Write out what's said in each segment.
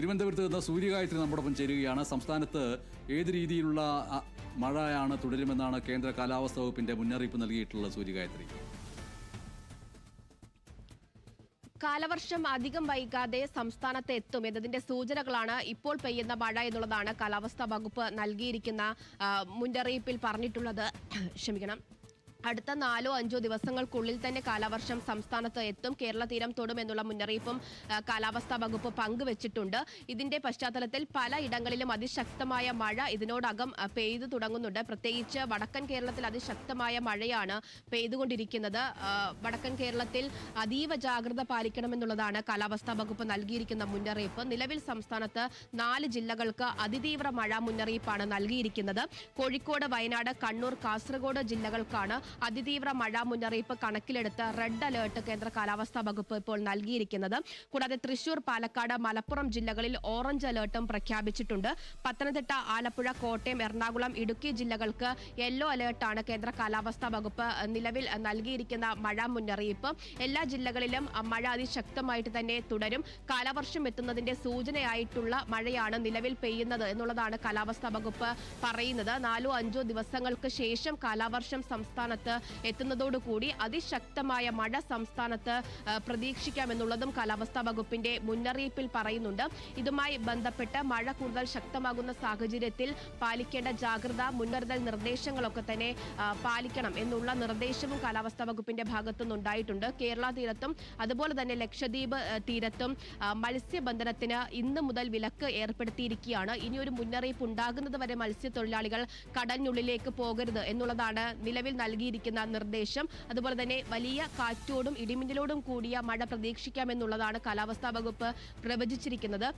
തിരുവനന്തപുരത്ത് നിന്ന് സൂര്യഗായത്രി നമ്മോടൊപ്പം ചേരുകയാണ്. സംസ്ഥാനത്ത് ഏത് രീതിയിലുള്ള മഴയാണ് തുടരുമെന്നാണ് കേന്ദ്ര കാലാവസ്ഥാ വകുപ്പിന്റെ മുന്നറിയിപ്പ് നൽകിയിട്ടുള്ളത് സൂര്യകായത്രി. കാലവർഷം അധികം വൈകാതെ സംസ്ഥാനത്ത് എത്തും എന്നതിന്റെ സൂചനകളാണ് ഇപ്പോൾ പെയ്യുന്ന മഴ എന്നുള്ളതാണ് കാലാവസ്ഥാ വകുപ്പ് നൽകിയിരിക്കുന്ന മുന്നറിയിപ്പിൽ പറഞ്ഞിട്ടുള്ളത്. ക്ഷമിക്കണം. അടുത്ത നാലോ അഞ്ചോ ദിവസങ്ങൾക്കുള്ളിൽ തന്നെ കാലവർഷം സംസ്ഥാനത്ത് എത്തും. കേരള തീരം തൊടുമെന്നുള്ള മുന്നറിയിപ്പും കാലാവസ്ഥാ വകുപ്പ് പങ്കുവച്ചിട്ടുണ്ട്. ഇതിന്റെ പശ്ചാത്തലത്തിൽ പല ഇടങ്ങളിലും അതിശക്തമായ മഴ ഇതിനോടകം പെയ്തു തുടങ്ങുന്നുണ്ട്. പ്രത്യേകിച്ച് വടക്കൻ കേരളത്തിൽ അതിശക്തമായ മഴയാണ് പെയ്തുകൊണ്ടിരിക്കുന്നത്. വടക്കൻ കേരളത്തിൽ അതീവ ജാഗ്രത പാലിക്കണമെന്നുള്ളതാണ് കാലാവസ്ഥാ വകുപ്പ് നൽകിയിരിക്കുന്ന മുന്നറിയിപ്പ്. നിലവിൽ സംസ്ഥാനത്ത് നാല് ജില്ലകൾക്ക് അതിതീവ്ര മഴ മുന്നറിയിപ്പാണ് നൽകിയിരിക്കുന്നത്. കോഴിക്കോട് വയനാട് കണ്ണൂർ കാസർഗോഡ് ജില്ലകൾക്കാണ് അതിതീവ്ര മഴ മുന്നറിയിപ്പ് കണക്കിലെടുത്ത് റെഡ് അലേർട്ട് കേന്ദ്ര കാലാവസ്ഥാ വകുപ്പ് ഇപ്പോൾ നൽകിയിരിക്കുന്നത്. കൂടാതെ തൃശൂർ പാലക്കാട് മലപ്പുറം ജില്ലകളിൽ ഓറഞ്ച് അലേർട്ടും പ്രഖ്യാപിച്ചിട്ടുണ്ട്. പത്തനംതിട്ട ആലപ്പുഴ കോട്ടയം എറണാകുളം ഇടുക്കി ജില്ലകൾക്ക് യെല്ലോ അലേർട്ടാണ് കേന്ദ്ര കാലാവസ്ഥാ വകുപ്പ് നിലവിൽ നൽകിയിരിക്കുന്ന മഴ മുന്നറിയിപ്പ്. എല്ലാ ജില്ലകളിലും മഴ അതിശക്തമായിട്ട് തന്നെ തുടരും. കാലവർഷം എത്തുന്നതിന്റെ സൂചനയായിട്ടുള്ള മഴയാണ് നിലവിൽ പെയ്യുന്നത് എന്നുള്ളതാണ് കാലാവസ്ഥാ വകുപ്പ് പറയുന്നത്. നാലോ അഞ്ചോ ദിവസങ്ങൾക്ക് ശേഷം കാലാവർഷം സംസ്ഥാനത്ത് എത്തുന്നതോടുകൂടി അതിശക്തമായ മഴ സംസ്ഥാനത്ത് പ്രതീക്ഷിക്കാമെന്നുള്ളതും കാലാവസ്ഥാ വകുപ്പിന്റെ മുന്നറിയിപ്പിൽ പറയുന്നുണ്ട്. ഇതുമായി ബന്ധപ്പെട്ട് മഴ കൂടുതൽ ശക്തമാകുന്ന സാഹചര്യത്തിൽ പാലിക്കേണ്ട ജാഗ്രത മുൻകരുതൽ നിർദ്ദേശങ്ങളൊക്കെ തന്നെ പാലിക്കണം എന്നുള്ള നിർദ്ദേശവും കാലാവസ്ഥാ വകുപ്പിന്റെ ഭാഗത്തുനിന്നുണ്ടായിട്ടുണ്ട്. കേരള തീരത്തും അതുപോലെ തന്നെ ലക്ഷദ്വീപ് തീരത്തും മത്സ്യബന്ധനത്തിന് ഇന്ന് മുതൽ വിലക്ക് ഏർപ്പെടുത്തിയിരിക്കുകയാണ്. ഇനിയൊരു മുന്നറിയിപ്പ് ഉണ്ടാകുന്നത് വരെ മത്സ്യത്തൊഴിലാളികൾ കടലിനുള്ളിലേക്ക് പോകരുത് എന്നുള്ളതാണ് നിലവിൽ നൽകിയിരിക്കുന്ന നിർദ്ദേശം. അതുപോലെ തന്നെ വലിയ കാറ്റോടും ഇടിമിന്നലോടും കൂടിയ മഴ പ്രതീക്ഷിക്കാമെന്നുള്ളതാണ് കാലാവസ്ഥാ വകുപ്പ് പ്രവചിച്ചിരിക്കുന്നത്.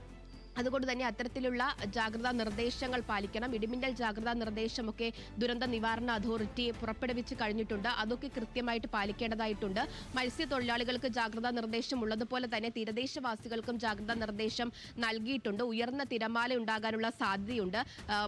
അതുകൊണ്ട് തന്നെ അത്തരത്തിലുള്ള ജാഗ്രതാ നിർദ്ദേശങ്ങൾ പാലിക്കണം. ഇടിമിന്നൽ ജാഗ്രതാ നിർദ്ദേശമൊക്കെ ദുരന്ത നിവാരണ അതോറിറ്റി പുറപ്പെടുവിച്ച് കഴിഞ്ഞിട്ടുണ്ട്. അതൊക്കെ കൃത്യമായിട്ട് പാലിക്കേണ്ടതായിട്ടുണ്ട്. മത്സ്യത്തൊഴിലാളികൾക്ക് ജാഗ്രതാ നിർദ്ദേശം ഉള്ളതുപോലെ തന്നെ തീരദേശവാസികൾക്കും ജാഗ്രതാ നിർദ്ദേശം നൽകിയിട്ടുണ്ട്. ഉയർന്ന തിരമാല ഉണ്ടാകാനുള്ള സാധ്യതയുണ്ട്.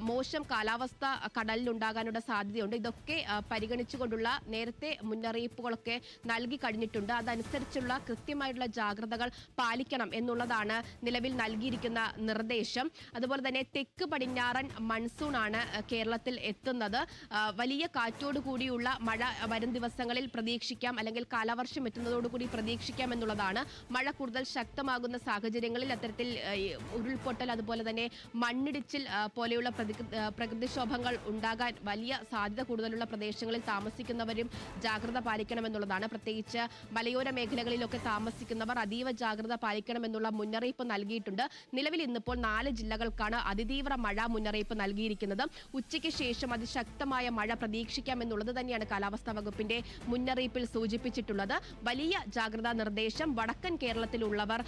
മോശം കാലാവസ്ഥ കടലിലുണ്ടാകാനുള്ള സാധ്യതയുണ്ട്. ഇതൊക്കെ പരിഗണിച്ചുകൊണ്ടുള്ള നേരത്തെ മുന്നറിയിപ്പുകളൊക്കെ നൽകി കഴിഞ്ഞിട്ടുണ്ട്. അതനുസരിച്ചുള്ള കൃത്യമായിട്ടുള്ള ജാഗ്രതകൾ പാലിക്കണം എന്നുള്ളതാണ് നിലവിൽ നൽകിയിരിക്കുന്ന നിർദ്ദേശം. അതുപോലെ തന്നെ തെക്ക് പടിഞ്ഞാറൻ മൺസൂൺ ആണ് കേരളത്തിൽ എത്തുന്നത്. വലിയ കാറ്റോടു കൂടിയുള്ള മഴ വരും ദിവസങ്ങളിൽ പ്രതീക്ഷിക്കാം അല്ലെങ്കിൽ കാലവർഷം എത്തുന്നതോടുകൂടി പ്രതീക്ഷിക്കാം എന്നുള്ളതാണ്. മഴ കൂടുതൽ ശക്തമാകുന്ന സാഹചര്യങ്ങളിൽ അത്തരത്തിൽ ഉരുൾപൊട്ടൽ അതുപോലെ തന്നെ മണ്ണിടിച്ചിൽ പോലെയുള്ള പ്രകൃതിക്ഷോഭങ്ങൾ ഉണ്ടാകാൻ വലിയ സാധ്യത കൂടുതലുള്ള പ്രദേശങ്ങളിൽ താമസിക്കുന്നവരും ജാഗ്രത പാലിക്കണമെന്നുള്ളതാണ്. പ്രത്യേകിച്ച് മലയോര മേഖലകളിലൊക്കെ താമസിക്കുന്നവർ അതീവ ജാഗ്രത പാലിക്കണമെന്നുള്ള മുന്നറിയിപ്പ് നൽകിയിട്ടുണ്ട്. നിലവിൽ ഇന്നിപ്പോൾ നാല് ജില്ലകൾക്കാണ് അതിതീവ്ര മഴ മുന്നറിയിപ്പ് നൽകിയിരിക്കുന്നത്. ഉച്ചയ്ക്ക് ശേഷം അതിശക്തമായ മഴ പ്രതീക്ഷിക്കാം പ്രതീക്ഷിക്കാമെന്നുള്ളത് തന്നെയാണ് കാലാവസ്ഥാ വകുപ്പിന്റെ മുന്നറിയിപ്പിൽ സൂചിപ്പിച്ചിട്ടുള്ളത്. വലിയ ജാഗ്രതാ നിർദ്ദേശം വടക്കൻ കേരളത്തിലുള്ളവർ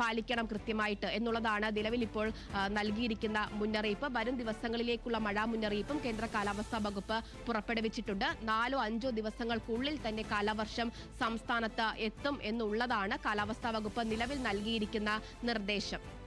പാലിക്കണം കൃത്യമായിട്ട് എന്നുള്ളതാണ് നിലവിൽ ഇപ്പോൾ നൽകിയിരിക്കുന്ന മുന്നറിയിപ്പ്. വരും ദിവസങ്ങളിലേക്കുള്ള മഴ മുന്നറിയിപ്പും കേന്ദ്ര കാലാവസ്ഥാ വകുപ്പ് പുറപ്പെടുവിച്ചിട്ടുണ്ട്. നാലോ അഞ്ചോ ദിവസങ്ങൾക്കുള്ളിൽ തന്നെ കാലവർഷം സംസ്ഥാനത്ത് എത്തും എന്നുള്ളതാണ് കാലാവസ്ഥാ വകുപ്പ് നിലവിൽ നൽകിയിരിക്കുന്ന നിർദ്ദേശം.